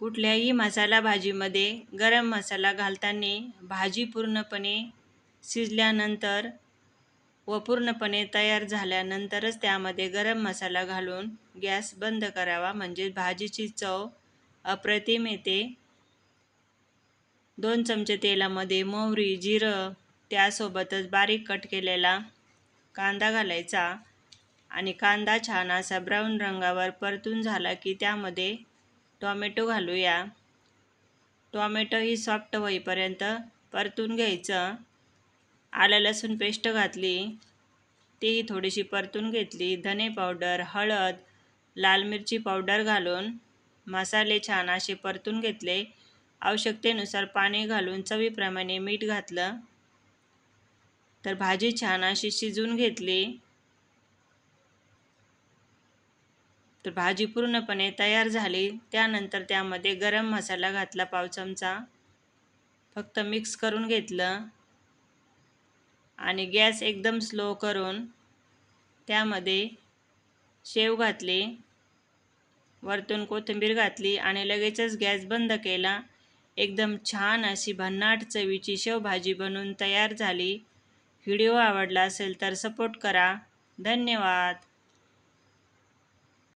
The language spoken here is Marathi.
कुठल्याही मसाला भाजीमध्ये गरम मसाला घालताना भाजी पूर्णपणे शिजल्यानंतर व पूर्णपणे तयार झाल्यानंतरच त्यामध्ये गरम मसाला घालून गॅस बंद करावा. म्हणजे भाजीची चव अप्रतिम येते. दोन चमचे तेलामध्ये मोहरी जिरं त्यासोबतच बारीक कट केलेला कांदा घालायचा. आणि कांदा छान असा ब्राऊन रंगावर परतून झाला की त्यामध्ये टॉमॅटो घालूया. टॉमॅटो ही सॉफ्ट होईपर्यंत परतून घ्यायचं. आलं लसूण पेस्ट घातली. तीही थोडीशी परतून घेतली. धने पावडर हळद लाल मिरची पावडर घालून मसाले छान असे परतून घेतले. आवश्यकतेनुसार पाणी घालून चवीप्रमाणे मीठ घातलं. तर भाजी छान अशी शिजून घेतली. तर भाजी पूर्णपणे तयार झाली. त्यानंतर त्यामध्ये गरम मसाला घातला पाव चमचा. फक्त मिक्स करून घेतलं. आणि गॅस एकदम स्लो करून त्यामध्ये शेव घातली. वरतून कोथिंबीर घातली आणि लगेचच गॅस बंद केला. एकदम छान अशी भन्नाट चवीची शेवभाजी बनवून तयार झाली. व्हिडिओ आवडला असेल तर सपोर्ट करा. धन्यवाद.